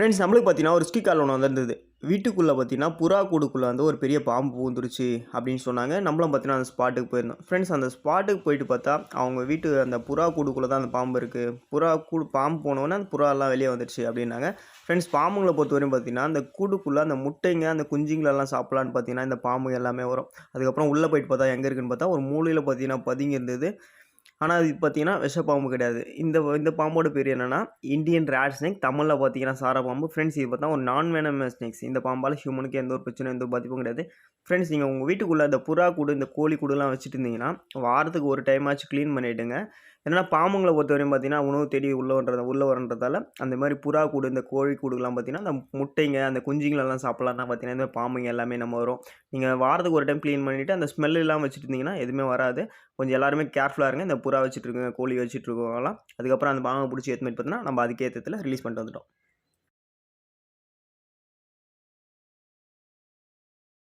Friends நம்மளுக்கு பார்த்தீங்கன்னா ஒரு ஸ்டிக் கால் ஒன்று வந்திருந்தது. வீட்டுக்குள்ளே பார்த்தீங்கன்னா புறா கூடுக்குள்ளே வந்து ஒரு பெரிய பாம்பு பூந்துருச்சு அப்படின்னு சொன்னாங்க. நம்மளும் பார்த்தீங்கன்னா அந்த ஸ்பாட்டுக்கு போயிருந்தோம். ஃப்ரெண்ட்ஸ் அந்த ஸ்பாட்டுக்கு போயிட்டு பார்த்தா அவங்க வீட்டு அந்த புறா கூடுக்குள்ளே தான் அந்த பாம்பு இருக்குது புறா கூடு பாம்பு போனோன்னே அந்த புறாலாம் வெளியே வந்துடுச்சு அப்படின்னாங்க. ஃப்ரெண்ட்ஸ் பாம்புங்களை பொறுத்தவரையும் பார்த்தீங்கன்னா அந்த கூடுக்குள்ளே அந்த முட்டைங்க அந்த குஞ்சுங்களெல்லாம் சாப்பிட்லான்னு பார்த்தீங்கன்னா இந்த பாம்பு எல்லாமே வரும். அதுக்கப்புறம் உள்ளே போயிட்டு பார்த்தா எங்கே இருக்குன்னு பார்த்தா ஒரு மூலையில் பார்த்தீங்கன்னா பதுங்கி இருந்தது. ஆனால் இது பார்த்தீங்கன்னா விஷப்பாம்பு கிடையாது. இந்த இந்த பாம்போட பேர் என்னென்னா இந்தியன் ரேட் ஸ்னேக் தமிழில் பார்த்தீங்கன்னா சாரா பாம்பு. ஃப்ரெண்ட்ஸ் இது பார்த்தா ஒரு நான் வேணம் ஸ்னேக்ஸ் இந்த பாம்பால் ஹியூமனுக்கு எந்த ஒரு பிரச்சனையும் எந்த ஒரு பாதிப்பும் கிடையாது. ஃப்ரெண்ட்ஸ் நீங்கள் உங்கள் வீட்டுக்குள்ளே இந்த புறா கூடு இந்த கோழி கூடுலாம் வச்சுட்டு இருந்தீங்கன்னா வாரத்துக்கு ஒரு டைம் ஆச்சு க்ளீன் பண்ணிவிடுங்க ஏன்னா பாம்புங்களை பொறுத்தவரையும் பார்த்தீங்கன்னா உணவு தேடி உள்ளே வர்றது உள்ளே வரன்றதால அந்த மாதிரி புறா கூடு இந்த கோழி கூடுலாம் பார்த்தீங்கன்னா அந்த முட்டைங்க அந்த குஞ்சுங்களெல்லாம் சாப்பிட்லாம் பார்த்தீங்கன்னா இந்த பாம்புங்க எல்லாமே நம்ம வரும். நீங்கள் வாரத்துக்கு ஒரு டைம் க்ளீன் பண்ணிவிட்டு அந்த ஸ்மெல்லாம் வச்சுட்டு இருந்தீங்கன்னா எதுவுமே வராது. கொஞ்சம் எல்லாருமே கேர்ஃபுல்லாக இருங்க. இந்த புறா வச்சுட்டு இருக்கோம் கோழி வச்சுட்டு அதெல்லாம். அதுக்கப்புறம் அந்த பாம்பை பிடிச்சி ஏற்றுமே பார்த்தோன்னா நம்ம அதுக்கேற்றத்தில் ரிலீஸ் பண்ணிட்டு வந்துட்டோம்.